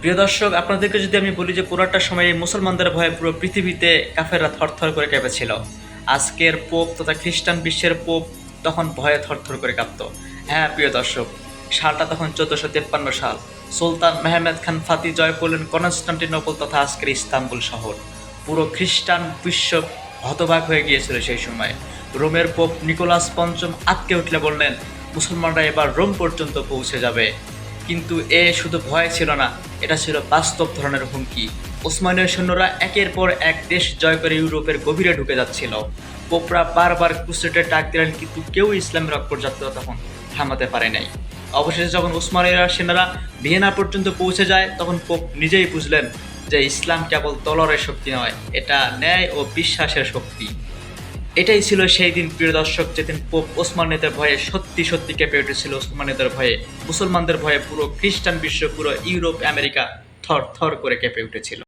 প্রিয় দর্শক, আপনাদেরকে যদি আমি বলি যে পুরোটা সময় মুসলমানদের ভয়ে পুরো পৃথিবীতে কাফেররা থরথর করে কেঁপেছিল। আজকের পোপ তথা খ্রিস্টান বিশ্বের পোপ তখন ভয়ে থরথর করে কাঁপত। হ্যাঁ প্রিয় দর্শক, সালটা তখন চোদ্দশো তেপ্পান্ন সাল। সুলতান মেহমেদ খান ফাতি জয় করলেন কনস্টান্টিনোপল তথা আজকের ইস্তাম্বুল শহর। পুরো খ্রিস্টান বিশ্ব হতবাক হয়ে গিয়েছিল সেই সময়। রোমের পোপ নিকোলাস পঞ্চম আটকে উঠলে বললেন, মুসলমানরা এবার রোম পর্যন্ত পৌঁছে যাবে। কিন্তু এ শুধু ভয় ছিল না, এটা ছিল বাস্তব ধরনের হুমকি। ওসমানীয় সৈন্যরা একের পর এক দেশ জয় করে ইউরোপের গভীরে ঢুকে যাচ্ছিল। পোপরা বারবার ক্রুসেটের ডাক দিলেন, কিন্তু কেউ ইসলামের অপর্যাপ্ততা তখন থামাতে পারে নাই। অবশেষে যখন উসমানীয় সেনারা ভিয়েনা পর্যন্ত পৌঁছে যায়, তখন পোপ নিজেই বুঝলেন যে ইসলাম কেবল তলরের শক্তি নয়, এটা ন্যায় ও বিশ্বাসের শক্তি। এটাই ছিল সেই দিন প্রিয় দর্শক, যেদিন পোপ ওসমানীয়দের ভয়ে সত্যি সত্যি কেঁপে উঠেছিল ওসমানীয়দের ভয়ে। মুসলমানদের ভয়ে পুরো খ্রিস্টান বিশ্ব, পুরো ইউরোপ, আমেরিকা থর থর করে কেঁপে উঠেছিল।